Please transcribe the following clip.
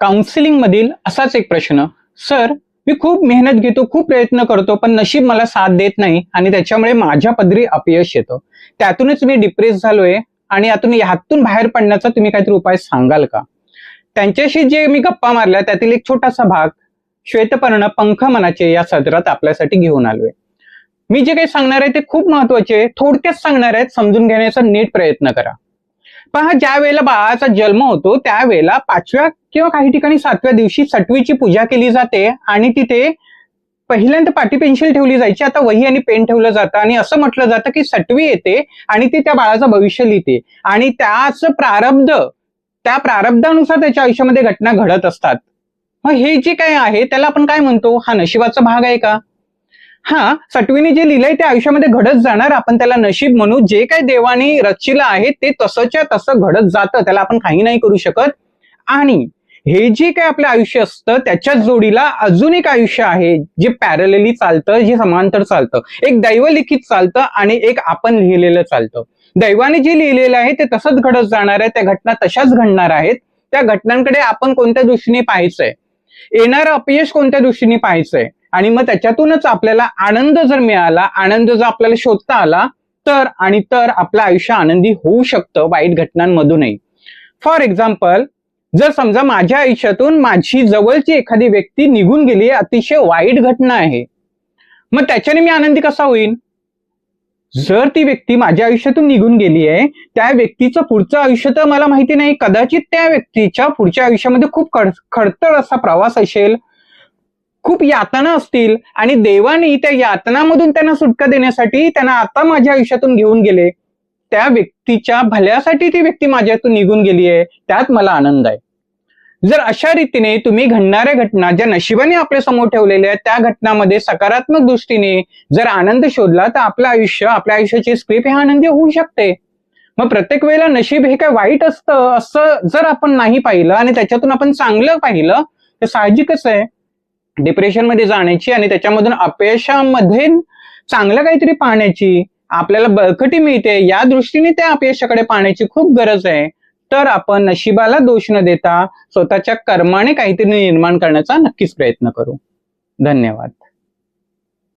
Counselling मधील असाच एक प्रश्न सर मी खूप मेहनत घेतो खूप प्रयत्न करतो पण नशीब मला साथ देत नाही आणि त्याच्यामुळे माझ्या पदरी अपयश येतो. त्यातूनच मी डिप्रेस झालोय आणि यातून यातून बाहेर पडण्याचा तुम्ही काहीतरी उपाय सांगाल का? त्यांच्याशी जे मी गप्पा मारल्या त्यातील एक छोटासा भाग श्वेतपर्ण पंख मनाचे या सदरात आपल्यासाठी घेऊन आलोय. मी जे काही सांगणार आहे ते खूप महत्त्वाचे थोडक्यात सांगणार आहेत समजून घेण्याचा नीट प्रयत्न करा. पहा ज्या वेळेला बाळाचा जन्म होतो त्यावेळेला पाचव्या किंवा काही ठिकाणी सातव्या दिवशी सटवीची पूजा केली जाते आणि तिथे पहिल्यांदा पाटी पेन्सिल ठेवली जायची. आता वही आणि पेन ठेवलं जातं आणि असं म्हटलं जातं की सटवी येते आणि ती त्या बाळाचं भविष्य लिहिते. आणि त्याच प्रारब्ध त्या प्रारब्धानुसार त्याच्या आयुष्यामध्ये घटना घडत असतात. मग हे जे काय आहे त्याला आपण काय म्हणतो? हा नशिबाचा भाग आहे का? हा सटवीने जे लिहिलंय ते आयुष्यामध्ये घडत जाणार आपण त्याला नशीब म्हणू. जे काही देवाने रचिलं आहे ते तसंच्या तसं घडत जातं. त्याला आपण काही नाही करू शकत. आणि हे जे काही आपलं आयुष्य असतं त्याच्याच जोडीला अजून एक आयुष्य आहे जे पॅरलली चालतं जे समांतर चालतं. एक दैवलिखित चालतं आणि एक आपण लिहिलेलं चालतं. दैवाने जे लिहिलेलं आहे ते तसंच घडत जाणार आहे. त्या घटना तशाच घडणार आहेत. त्या घटनांकडे आपण कोणत्या दृष्टीने पाहायचंय? येणारं अपयश कोणत्या दृष्टीने पाहायचंय? आणि मग त्याच्यातूनच आपल्याला आनंद जर मिळाला आनंद जर आपल्याला शोधता आला तर आणि तर आपलं आयुष्य आनंदी होऊ शकतं वाईट घटनांमधूनही. फॉर एक्झाम्पल जर समजा माझ्या आयुष्यातून माझी जवळची एखादी व्यक्ती निघून गेली अतिशय वाईट घटना आहे मग त्याच्याने मी आनंदी कसा होईन? जर ती व्यक्ती माझ्या आयुष्यातून निघून गेली आहे त्या व्यक्तीचं पुढचं आयुष्य तर मला माहिती नाही. कदाचित त्या व्यक्तीच्या पुढच्या आयुष्यामध्ये खूप खड खडतळ असा प्रवास असेल खूप यातना असतील आणि देवाने त्या यातनामधून त्यांना सुटका देण्यासाठी त्यांना आता माझ्या आयुष्यातून घेऊन गेले. त्या व्यक्तीच्या भल्यासाठी ती व्यक्ती माझ्यातून निघून गेली आहे त्यात मला आनंद आहे. जर अशा रीतीने तुम्ही घडणाऱ्या घटना ज्या नशिबाने आपल्यासमोर ठेवलेल्या आहेत त्या घटनामध्ये सकारात्मक दृष्टीने जर आनंद शोधला तर आपलं आयुष्य आपल्या आयुष्याची स्क्रिप्ट हे आनंदी होऊ शकते. मग प्रत्येक वेळेला नशीब हे काय वाईट असतं असं जर आपण नाही पाहिलं आणि त्याच्यातून आपण चांगलं पाहिलं तर साहजिकच आहे. डिप्रेशनमध्ये जाण्याची आणि त्याच्यामधून अपयशामध्ये चांगलं काहीतरी पाहण्याची आपल्याला बळकटी मिळते या दृष्टीने त्या अपयशाकडे पाहण्याची खूप गरज आहे. तर आपण नशिबाला दोष न देता स्वतःच्या कर्माने काहीतरी निर्माण करण्याचा नक्कीच प्रयत्न करू. धन्यवाद.